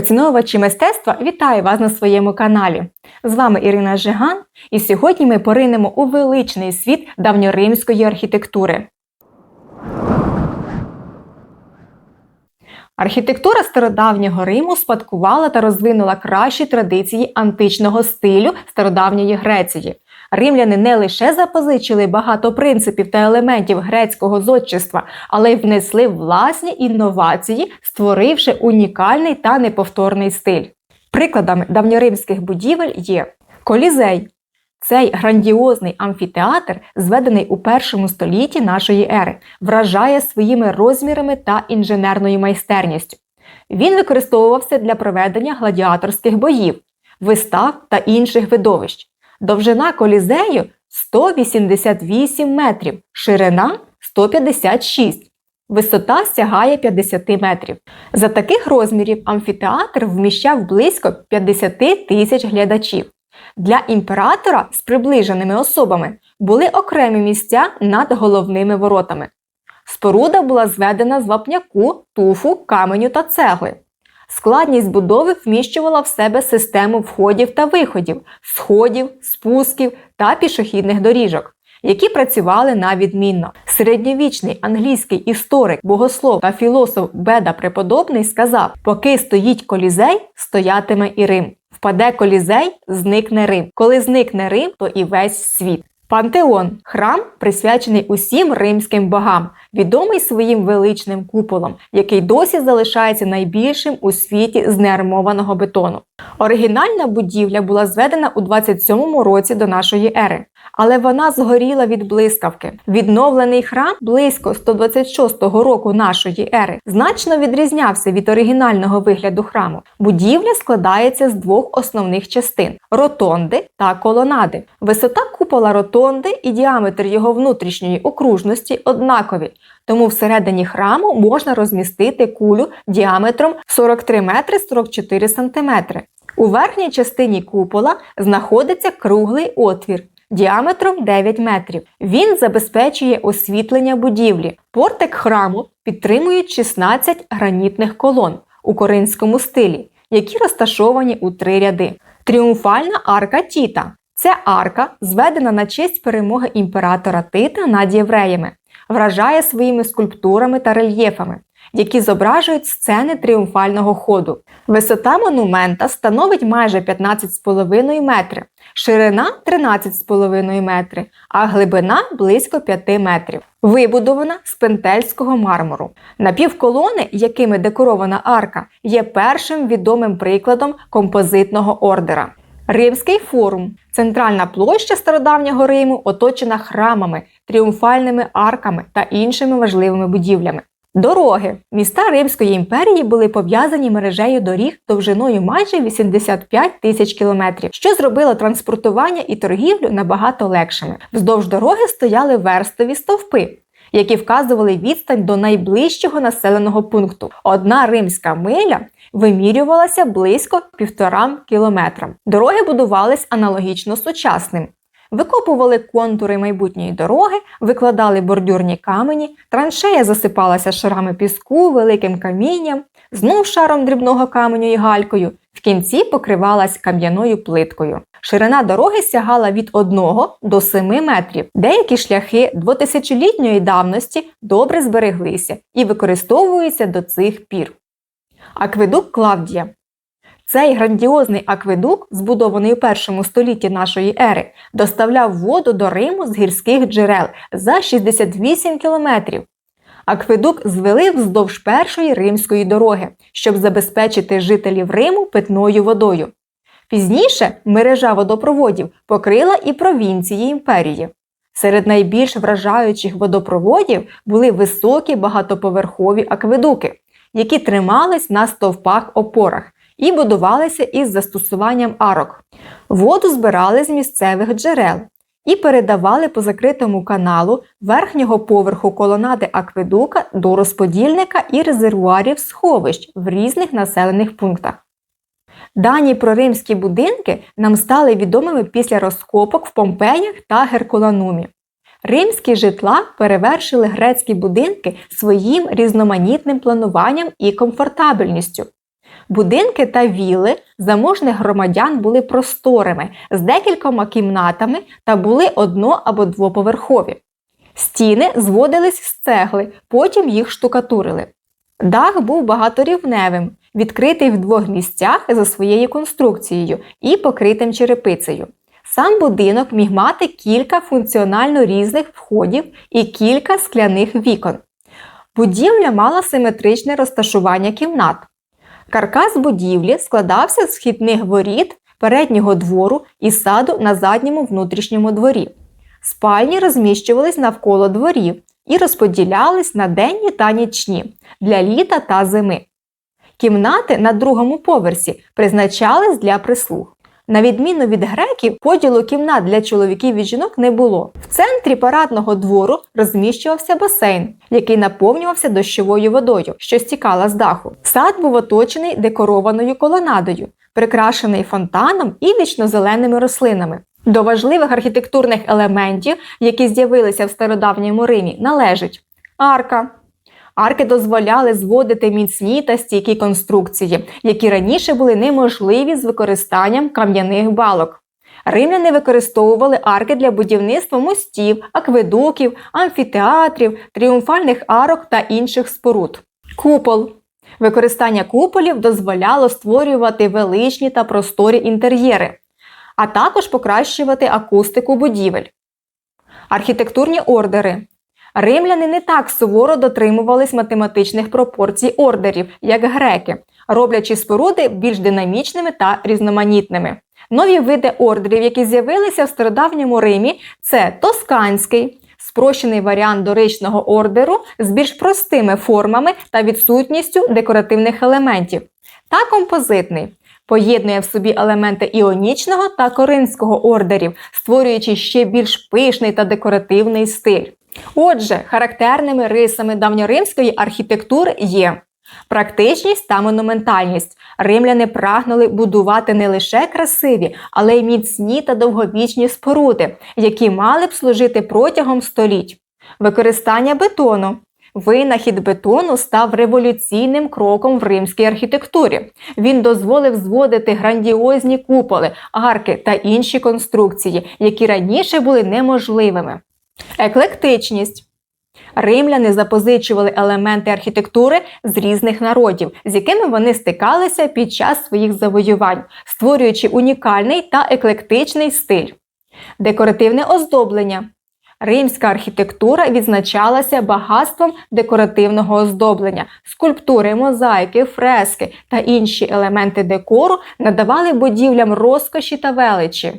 Поціновувачі мистецтва вітаю вас на своєму каналі. З вами Ірина Жиган, і сьогодні ми поринемо у величний світ давньоримської архітектури. Архітектура стародавнього Риму спадкувала та розвинула кращі традиції античного стилю стародавньої Греції. Римляни не лише запозичили багато принципів та елементів грецького зодчества, але й внесли власні інновації, створивши унікальний та неповторний стиль. Прикладами давньоримських будівель є колізей. Цей грандіозний амфітеатр, зведений у першому столітті нашої ери, вражає своїми розмірами та інженерною майстерністю. Він використовувався для проведення гладіаторських боїв, вистав та інших видовищ. Довжина колізею 188 метрів, ширина 156. Висота сягає 50 метрів. За таких розмірів амфітеатр вміщав близько 50 тисяч глядачів. Для імператора з приближеними особами були окремі місця над головними воротами. Споруда була зведена з вапняку, туфу, каменю та цегли. Складність будови вміщувала в себе систему входів та виходів, сходів, спусків та пішохідних доріжок, які працювали на відмінно. Середньовічний англійський історик, богослов та філософ Беда Преподобний сказав: поки стоїть колізей, стоятиме і Рим. Впаде колізей, зникне Рим. Коли зникне Рим, то і весь світ. Пантеон храм присвячений усім римським богам, відомий своїм величним куполом, який досі залишається найбільшим у світі з неармованого бетону. Оригінальна будівля була зведена у 27 році до нашої ери, але вона згоріла від блискавки. Відновлений храм близько 126 року нашої ери значно відрізнявся від оригінального вигляду храму. Будівля складається з двох основних частин ротонди та колонади. Висота купола ротонди і діаметр його внутрішньої окружності однакові. Тому всередині храму можна розмістити кулю діаметром 43 метри 44 сантиметри. У верхній частині купола знаходиться круглий отвір діаметром 9 метрів. Він забезпечує освітлення будівлі. Портик храму підтримують 16 гранітних колон у коринському стилі, які розташовані у три ряди. Тріумфальна арка Тіта. Це арка, зведена на честь перемоги імператора Тита над євреями, вражає своїми скульптурами та рельєфами які зображують сцени тріумфального ходу. Висота монумента становить майже 15,5 метри, ширина 13,5 метри, а глибина близько 5 метрів. Вибудована з пентельського мармуру. Напівколони, якими декорована арка, є першим відомим прикладом композитного ордера. Римський форум центральна площа стародавнього Риму, оточена храмами, тріумфальними арками та іншими важливими будівлями. Дороги міста Римської імперії були пов'язані мережею доріг довжиною майже 85 тисяч кілометрів, що зробило транспортування і торгівлю набагато легшими. Вздовж дороги стояли верстові стовпи, які вказували відстань до найближчого населеного пункту. Одна римська миля вимірювалася близько півтора кілометра. Дороги будувались аналогічно сучасним. Викопували контури майбутньої дороги, викладали бордюрні камені, траншея засипалася шарами піску, великим камінням, знов шаром дрібного каменю і галькою, в кінці покривалась кам'яною плиткою. Ширина дороги сягала від 1 до 7 метрів. Деякі шляхи двотисячолітньої давності добре збереглися і використовуються до цих пір. Акведук Клавдія цей грандіозний акведук, збудований у першому столітті нашої ери, доставляв воду до Риму з гірських джерел за 68 кілометрів. Акведук звели вздовж першої римської дороги, щоб забезпечити жителів Риму питною водою. Пізніше мережа водопроводів покрила і провінції імперії. Серед найбільш вражаючих водопроводів були високі багатоповерхові акведуки, які тримались на стовпах опорах і будувалися із застосуванням арок. Воду збирали з місцевих джерел і передавали по закритому каналу верхнього поверху колонади акведука до розподільника і резервуарів сховищ в різних населених пунктах. Дані про римські будинки нам стали відомими після розкопок в Помпеях та Геркуланумі. Римські житла перевершили грецькі будинки своїм різноманітним плануванням і комфортабельністю. Будинки та віли заможних громадян були просторими з декількома кімнатами та були одно- або двоповерхові. Стіни зводились з цегли, потім їх штукатурили. Дах був багаторівневим, відкритий в двох місцях за своєю конструкцією і покритим черепицею. Сам будинок міг мати кілька функціонально різних входів і кілька скляних вікон. Будівля мала симетричне розташування кімнат. Каркас будівлі складався з вхідних воріт, переднього двору і саду на задньому внутрішньому дворі. Спальні розміщувались навколо дворів і розподілялись на денні та нічні для літа та зими. Кімнати на другому поверсі призначались для прислуг. На відміну від греків, поділу кімнат для чоловіків і жінок не було. В центрі парадного двору розміщувався басейн, який наповнювався дощовою водою, що стікала з даху. Сад був оточений декорованою колонадою, прикрашений фонтаном і вічнозеленими рослинами. До важливих архітектурних елементів, які з'явилися в стародавньому Римі, належить арка. Арки дозволяли зводити міцні та стійкі конструкції, які раніше були неможливі з використанням кам'яних балок. Римляни використовували арки для будівництва мостів, акведуків, амфітеатрів, тріумфальних арок та інших споруд. Купол. Використання куполів дозволяло створювати величні та просторі інтер'єри, а також покращувати акустику будівель. Архітектурні ордери. Римляни не так суворо дотримувались математичних пропорцій ордерів, як греки, роблячи споруди більш динамічними та різноманітними. Нові види ордерів, які з'явилися в стародавньому Римі, це тосканський, спрощений варіант доричного ордеру з більш простими формами та відсутністю декоративних елементів, та композитний. Поєднує в собі елементи іонічного та коринського ордерів, створюючи ще більш пишний та декоративний стиль. Отже, характерними рисами давньоримської архітектури є практичність та монументальність. Римляни прагнули будувати не лише красиві, але й міцні та довговічні споруди, які мали б служити протягом століть. Використання бетону. Винахід бетону став революційним кроком в римській архітектурі. Він дозволив зводити грандіозні куполи, арки та інші конструкції, які раніше були неможливими. Еклектичність. Римляни запозичували елементи архітектури з різних народів, з якими вони стикалися під час своїх завоювань, створюючи унікальний та еклектичний стиль. Декоративне оздоблення. Римська архітектура відзначалася багатством декоративного оздоблення. Скульптури, мозаїки, фрески та інші елементи декору надавали будівлям розкоші та величі.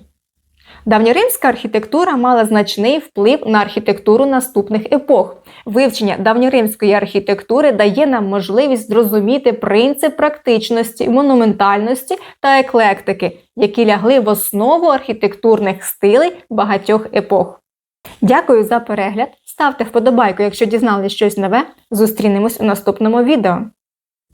Давньоримська архітектура мала значний вплив на архітектуру наступних епох. Вивчення давньоримської архітектури дає нам можливість зрозуміти принцип практичності, монументальності та еклектики, які лягли в основу архітектурних стилей багатьох епох. Дякую за перегляд. Ставте вподобайку, якщо дізналися щось нове. Зустрінемось у наступному відео.